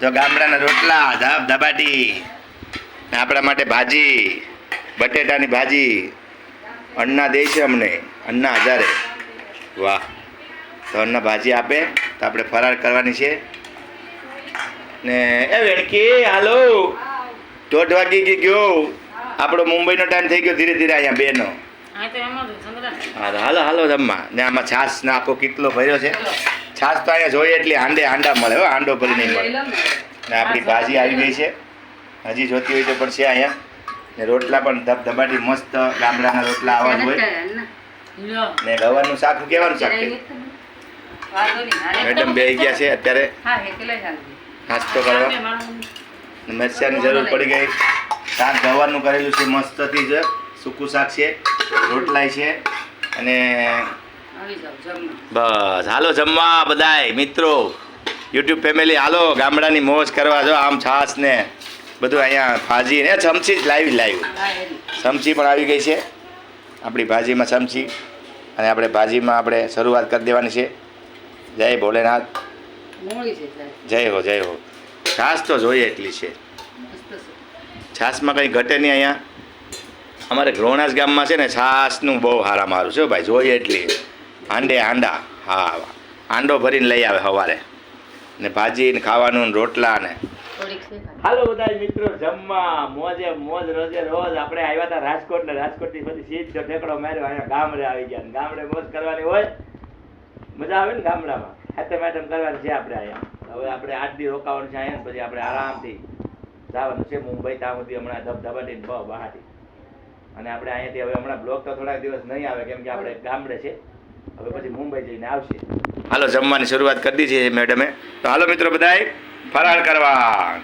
જો ગામડાના રોટલા ધાબ ધબાટી ને આપણા માટે ભાજી બટેટાની ભાજી અન્ના દે છે અમને અન્ના હજારે. વાહ. તો અન્ના ભાજી આપે તો આપણે ફરાર કરવાની છે. ને એ વેણકી હાલો. દોઢ વાગી ગયો. આપણો મુંબઈનો ટાઈમ થઈ ગયો ધીરે ધીરે અહીંયા બેનો. હા હાલો હાલો જમવા. ને આમાં છાશ ને આખો કેટલો ભર્યો છે. છાશ તો અહીંયા જોઈએ એટલી હાંડે હાંડા મળે હો હાંડો ભરી નહીં મળે. ને. આપણી ભાજી આવી ગઈ છે. હજી જોતી હોય તો પણ છે અહીંયા. ને રોટલા પણ ધબધબાટી મસ્ત ગામડાના રોટલા આવવાનું હોય. ને ગવારનું શાક કેવાનું શાક મેડમ બે ગયા છે અત્યારે. નાસ્તો કરવા. મરચાની જરૂર પડી ગઈ. શાક ગવારનું કરેલું છે મસ્તથી જ. સૂકું શાક છે રોટલાય છે. અને. બસ હાલો જમવા બધાય મિત્રો. યુટ્યુબ ફેમિલી હાલો ગામડાની મોજ કરવા જો આમ છાસ ને બધું અહીંયા ભાજી ને ચમચી જ લાવી લાવી ચમચી પણ આવી ગઈ છે. આપણી ભાજીમાં ચમચી અને આપણે ભાજીમાં આપણે શરૂઆત કરી દેવાની છે. જય ભોલેનાથ. જય. હો જય હો. છાસ તો જોઈએ એટલી છે. છાસમાં કંઈ ઘટે નહીં અહીંયા. અમારે ગ્રોણાસ ગામમાં છે ને છાસનું બહુ સારા મારું છે ભાઈ જોઈએ એટલી. હાંડે હાંડા હા હાંડો ભરીને લઈ આવે સવારે. ને ભાજી ને ખાવાનું ને રોટલા ને. હાલો બધા મિત્રો જમવા મોજે મોજ રોજે રોજ. આપણે આવ્યા હતા રાજકોટ ને રાજકોટથી પછી સીધો ઠેકડો માર્યો. અહીંયા ગામડે આવી ગયા. ગામડે મોજ કરવાની હોય મજા આવે ને ગામડામાં? હાથે મેડમ કરવાની છે આપણે અહીંયા. હવે આપણે આઠ દી રોકાવાનું છે અહીંયા પછી આપણે આરામથી જવાનું છે મુંબઈ ત્યાં સુધી હમણાં ધબધબાટી ને બહાટી અને આપણે અહીંયાથી હવે હમણાં બ્લોક તો થોડાક દિવસ નહીં આવે કેમ કે આપણે ગામડે છે. હવે પછી મુંબઈ જઈને આવશે. હાલો, જમવાની શરૂઆત કરી દીધી છે મેડમે. તો હાલો મિત્રો બધાય, ફરાળ કરવા.